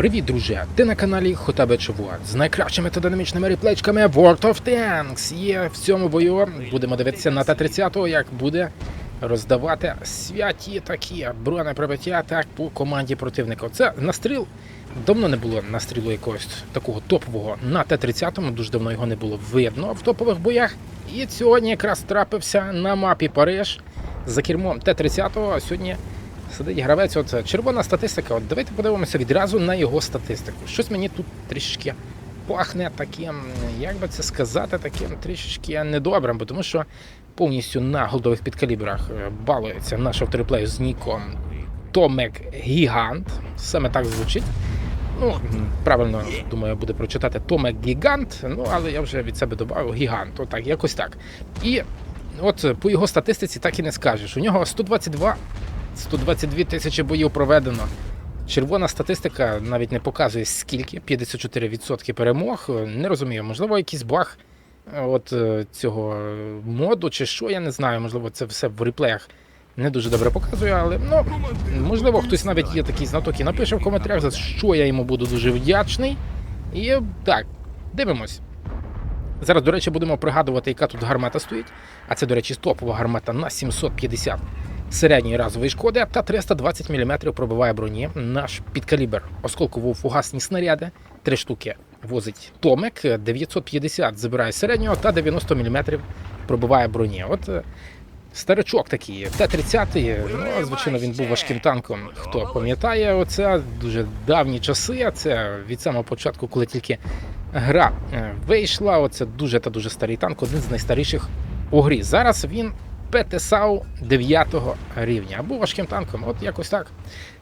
Привіт, друже! Ти на каналі Хотабе Чувак з найкращими та динамічними реплечками World of Tanks. Є в цьому бою. Будемо дивитися на Т-30, як буде роздавати святі такі бронепробиття так по команді противника. Це настріл. Давно не було настрілу якогось такого топового на Т-30, дуже давно його не було видно в топових боях. І сьогодні якраз трапився на мапі Париж за кермом Т-30. А сьогодні сидить гравець. От червона статистика. От давайте подивимося відразу на його статистику. Щось мені тут трішечки пахне таким, як би це сказати, таким трішечки недобрим, бо тому що повністю на голдових підкалібрах е, балується наш авториплей з ніком Томек Гігант. Саме так звучить. Ну, правильно, думаю, буде прочитати Томек Гігант, ну але я вже від себе додав гігант. Отак, якось так. І от е, по його статистиці так і не скажеш. У нього 122 122 тисячі боїв проведено. Червона статистика навіть не показує скільки 54% перемог. Не розумію, можливо, якийсь баг е, от е, цього моду чи що, я не знаю. Можливо, це все в реплеях не дуже добре показує, але ну можливо, хтось навіть є такий знаток і напише в коментарях, за що я йому буду дуже вдячний. І так, дивимось. Зараз, до речі, будемо пригадувати, яка тут гармата стоїть. А це, до речі, топова гармата на 750 середньої разової шкоди та 320 мм пробиває броні. Наш підкалібр осколково-фугасні снаряди. Три штуки возить Томек, 950 забирає середнього та 90 мм пробиває броні. От е, старичок такий, Т-30, ну, звичайно, він був важким танком. Хто пам'ятає, оце дуже давні часи. Це від самого початку, коли тільки гра е, вийшла. Оце дуже та дуже старий танк, один з найстаріших у грі. Зараз він ПТСАУ 9 рівня. Або важким танком, от якось так.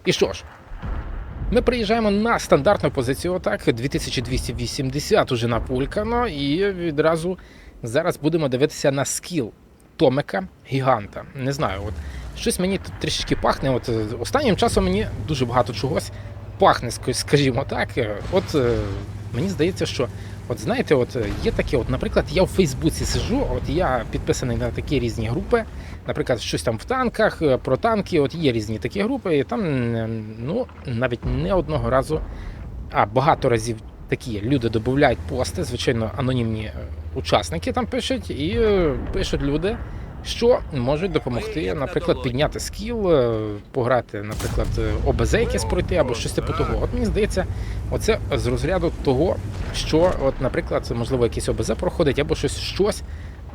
І що ж, ми приїжджаємо на стандартну позицію, отак, 2280 уже напулькано, і відразу зараз будемо дивитися на скіл Томика Гіганта. Не знаю, от щось мені тут трішечки пахне. От е, останнім часом мені дуже багато чогось пахне, скажімо так. Е, От е, мені здається, що От знаєте, от е, є таке, от, наприклад, я в Фейсбуці сижу, от я підписаний на такі різні групи, наприклад, щось там в танках, е, про танки, от є різні такі групи, і там ну, навіть не одного разу, а багато разів такі люди додають пости, звичайно, анонімні е, учасники там пишуть, і пишуть люди, що можуть допомогти, наприклад, підняти скіл, е, пограти, наприклад, е, ОБЗ якесь пройти або щось типу того. От мені здається, оце з розряду того, що, от, наприклад, можливо, якийсь ОБЗ проходить, або щось, щось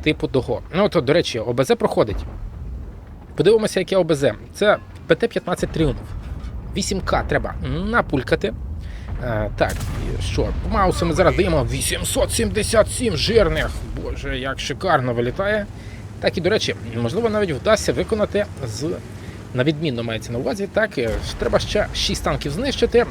типу того. Ну, от, до речі, ОБЗ проходить. Подивимося, яке ОБЗ. Це ПТ-15 Тріумф. 8К треба напулькати. Е, так, що? По маусу зараз даємо 877 жирних. Боже, як шикарно вилітає. Так і, до речі, можливо, навіть вдасться виконати з. На відмінно мається на увазі, так е, треба ще 6 танків знищити.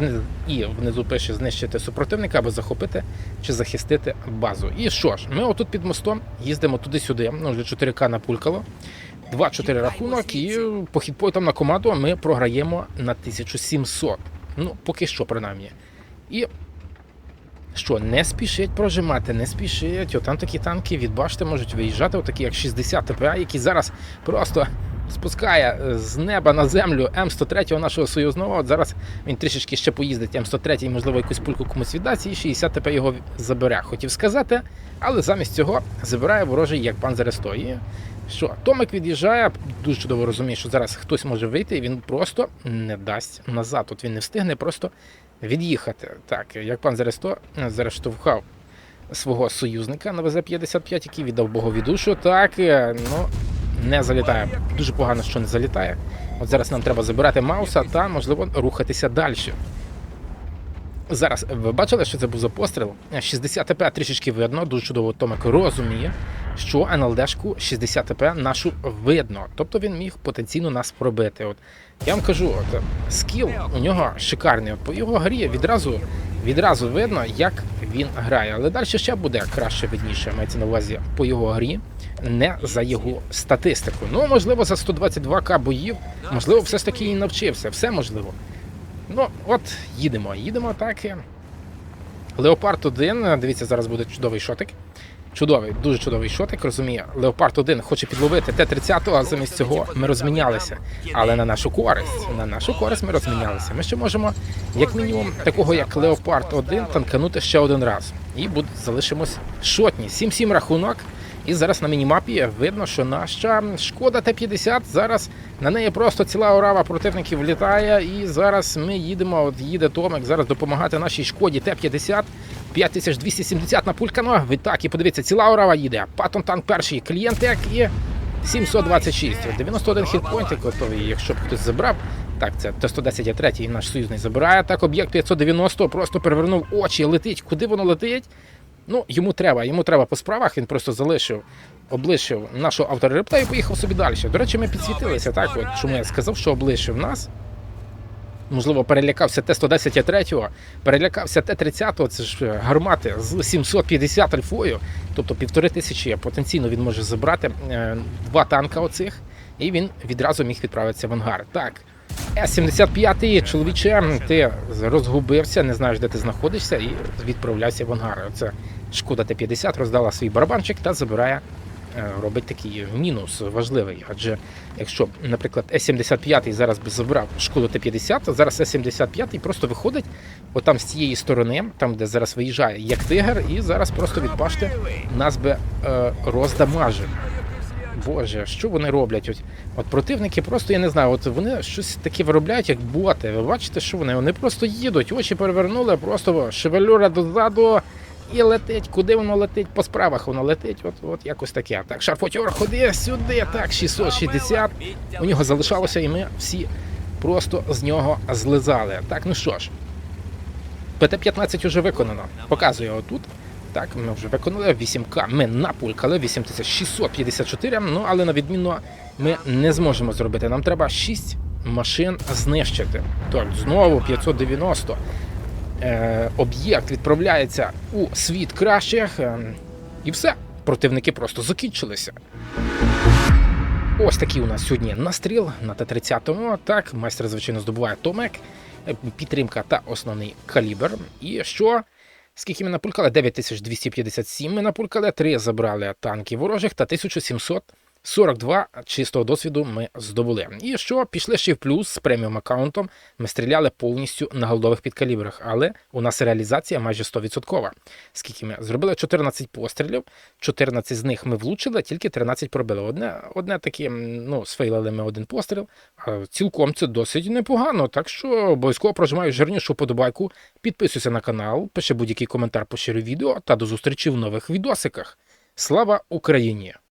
е, І внизу пише знищити супротивника або захопити чи захистити базу. І що ж, ми отут під мостом їздимо туди-сюди, ну вже 4К напулькало. 2-4 рахунок, і по хітпойтам на команду ми програємо на 1700. Ну, поки що, принаймні. І що, не спішить прожимати, не спішить. О, там такі танки від башти можуть виїжджати, отакі як 60 ТПА, які зараз просто спускає е, з неба на землю М103 нашого союзного. От зараз він трішечки ще поїздить М103, можливо, якусь пульку комусь віддасть, і 60 ТП його забере. Хотів сказати, але замість цього забирає ворожий як пан Заресто. І що, Томик від'їжджає, дуже чудово розуміє, що зараз хтось може вийти, і він просто не дасть назад. От він не встигне просто від'їхати. Так, як пан Заресто заарештував свого союзника на ВЗ-55, який віддав Богові душу, так, е, ну, не залітає. Дуже погано, що не залітає. От зараз нам треба забирати Мауса та, можливо, рухатися далі. Зараз ви бачили, що це був за постріл? 60 ТП трішечки видно, дуже чудово Томик розуміє, що НЛДшку 60 ТП нашу видно. Тобто він міг потенційно нас пробити. От я вам кажу, от скіл у нього шикарний. От по його грі відразу, відразу видно, як він грає. Але далі ще буде краще видніше, мається на увазі по його грі, не за його статистику. Ну, можливо, за 122к боїв, можливо, все ж таки і навчився. Все можливо. Ну, от, їдемо, їдемо так. Леопард 1, дивіться, зараз буде чудовий шотик. Чудовий, дуже чудовий шотик, розуміє. Леопард 1 хоче підловити Т-30, а замість цього ми розмінялися. Але на нашу користь. На нашу користь ми розмінялися. Ми ще можемо, як мінімум, такого як Леопард 1 танканути ще один раз. І буде, залишимось шотні. 7-7 рахунок. І зараз на мінімапі видно, що наша шкода Т-50 зараз на неї просто ціла орава противників влітає. І зараз ми їдемо. От їде Томик зараз допомагати нашій шкоді Т-50. 5270 на пулькано. Ви так і подивіться, ціла орава їде. Паттон танк перший клієнтек і 726. 91 хітпойнтик готовий, якщо б хтось забрав. Так, це Т-110 є третій наш союзний забирає. Так, об'єкт 590 просто перевернув очі, летить. Куди воно летить? Ну, йому треба, йому треба по справах, він просто залишив, облишив нашого авторепта і поїхав собі далі. До речі, ми підсвітилися, так? От чому я сказав, що облишив нас. Можливо, перелякався Т-110 3 перелякався Т-30, це ж е, гармати з 750 альфою, тобто півтори тисячі потенційно він може забрати е, два танка оцих, і він відразу міг відправитися в ангар. Так. С-75, чоловіче, ти розгубився, не знаєш, де ти знаходишся, і відправляйся в ангар. Це шкода Т-50 роздала свій барабанчик та забирає, робить такий мінус важливий. Адже якщо, наприклад, С-75 зараз би забрав шкоду Т-50, то зараз С-75 просто виходить отам з цієї сторони, там де зараз виїжджає як тигр, і зараз просто відбаште нас би е, роздамажив. Боже, що вони роблять? От, от противники просто, я не знаю, от вони щось таке виробляють, як боти. Ви бачите, що вони? Вони просто їдуть, очі перевернули, просто шевелюра дозаду і летить. Куди воно летить? По справах воно летить. От, от якось таке. Так, шарфотьор, ходи сюди. Так, 660. У нього залишалося, і ми всі просто з нього злизали. Так, ну що ж, ПТ-15 вже виконано. Показую отут. Так, ми вже виконали 8К. Ми напулькали 8654, ну але на відмінно ми не зможемо зробити. Нам треба 6 машин знищити. Так, знову 590. Е, об'єкт відправляється у світ кращих. е, і все. Противники просто закінчилися. Ось такий у нас сьогодні настріл на Т-30. Так, майстер, звичайно, здобуває Томек, е, підтримка та основний калібр. І що? Скільки ми напулькали? 9257 ми напулькали, 3 забрали танки ворожих та 1742 чистого досвіду ми здобули. І що? Пішли ще в плюс з преміум аккаунтом. Ми стріляли повністю на голдових підкалібрах, але у нас реалізація майже 100%. Скільки ми зробили 14 пострілів, 14 з них ми влучили, тільки 13 пробили. Одне, одне таке, ну, сфейлили ми один постріл. Цілком це досить непогано. Так що обов'язково прожимаю жирнішу подобайку, підписуйся на канал, пиши будь-який коментар, поширюй відео та до зустрічі в нових відосиках. Слава Україні!